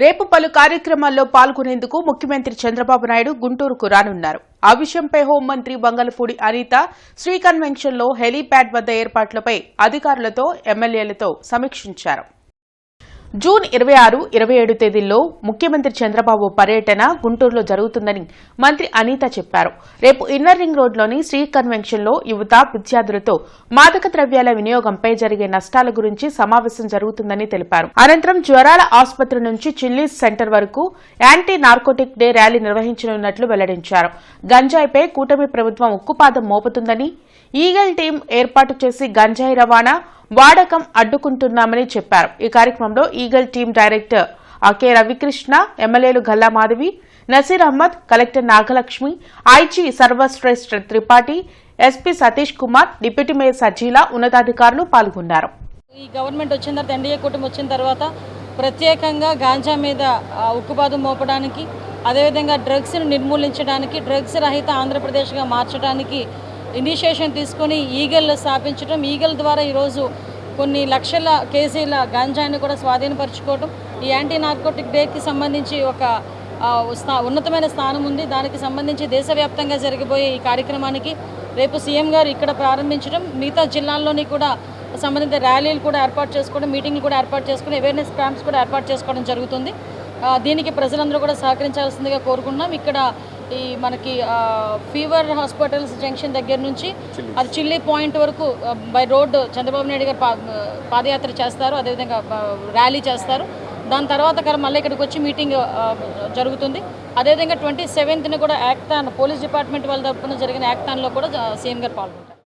రేపు పలు కార్యక్రమాల్లో పాల్గొనేందుకు ముఖ్యమంత్రి చంద్రబాబు నాయుడు గుంటూరుకు రానున్నారు. ఆ విషయంపై హోంమంత్రి బంగళపూడి అనిత శ్రీ కన్వెన్షన్లో హెలీప్యాడ్ వద్ద ఏర్పాట్లపై అధికారులతో ఎమ్మెల్యేలతో సమీక్షించారు. జూన్ ఇరవై ఆరు ఇరవై ఏడు తేదీల్లో ముఖ్యమంత్రి చంద్రబాబు పర్యటన గుంటూరులో జరుగుతుందని మంత్రి అనిత చెప్పారు. రేపు ఇన్నర్ రింగ్ రోడ్లోని శ్రీ కన్వెన్షన్లో యువత విద్యార్థులతో మాదక ద్రవ్యాల వినియోగంపై జరిగే నష్టాల గురించి సమావేశం జరుగుతుందని తెలిపారు. అనంతరం జ్వరాల ఆసుపత్రి నుంచి చిల్లీస్ సెంటర్ వరకు యాంటీ నార్కోటిక్ డే ర్యాలీ నిర్వహించనున్నట్లు వెల్లడించారు. గంజాయిపై కూటమి ప్రభుత్వం ఉక్కుపాదం మోపుతుందని ఈగల్ టీం ఏర్పాటు చేసి గంజాయి రవాణా వాడకం అడ్డుకుంటున్నామని చెప్పారు. ఈ కార్యక్రమంలో ఈగల్ టీం డైరెక్టర్ అకే రవికృష్ణ ఎమ్మెల్యేలు Galla Madhavi Naseer Ahmed collector Nagalakshmi IG Sarvashreshtha Tripathi SP Satish Kumar deputy mayor Sajila ఉన్నతాధికారులు పాల్గొన్నారు. ఈ గవర్నమెంట్ వచ్చిన తర్వాత ఎన్డీఏ కూటమి వచ్చిన తర్వాత ప్రత్యేకంగా గాంజా మీద ఉక్కుబాదు మోపడానికి అదేవిధంగా డ్రగ్స్ను నిర్మూలించడానికి డ్రగ్స్ రహిత ఆంధ్రప్రదేశ్గా మార్చడానికి ఇనిషియేషన్ తీసుకొని ఈగల్ స్థాపించడం ఈగల్ ద్వారా ఈరోజు కొన్ని లక్షల కేజీల గాంజాని కూడా స్వాధీనపరచుకోవడం ఈ యాంటీ నార్కోటిక్ డేకి సంబంధించి ఒక స్థా ఉన్నతమైన స్థానం ఉంది. దానికి సంబంధించి దేశవ్యాప్తంగా జరిగిపోయే ఈ కార్యక్రమానికి రేపు సీఎం గారు ఇక్కడ ప్రారంభించడం మిగతా జిల్లాల్లోని కూడా సంబంధిత ర్యాలీలు కూడా ఏర్పాటు చేసుకోవడం మీటింగ్లు కూడా ఏర్పాటు చేసుకుని అవేర్నెస్ క్యాంప్స్ కూడా ఏర్పాటు చేసుకోవడం జరుగుతుంది. దీనికి ప్రజలందరూ కూడా సహకరించాల్సిందిగా కోరుకున్నాం ఇక్కడ ఈ మనకి ఫీవర్ హాస్పిటల్స్ జంక్షన్ దగ్గర నుంచి అది చిల్లీ పాయింట్ వరకు బై రోడ్ చంద్రబాబు నాయుడు గారు పాదయాత్ర చేస్తారు. అదేవిధంగా ర్యాలీ చేస్తారు. దాని తర్వాత మళ్ళీ ఇక్కడికి వచ్చి మీటింగ్ జరుగుతుంది. అదేవిధంగా ట్వంటీ సెవెంత్ని కూడా యాక్తాన్ పోలీస్ డిపార్ట్మెంట్ వాళ్ళ తరపున జరిగిన యాక్తాన్లో కూడా సీఎం గారు పాల్గొంటారు.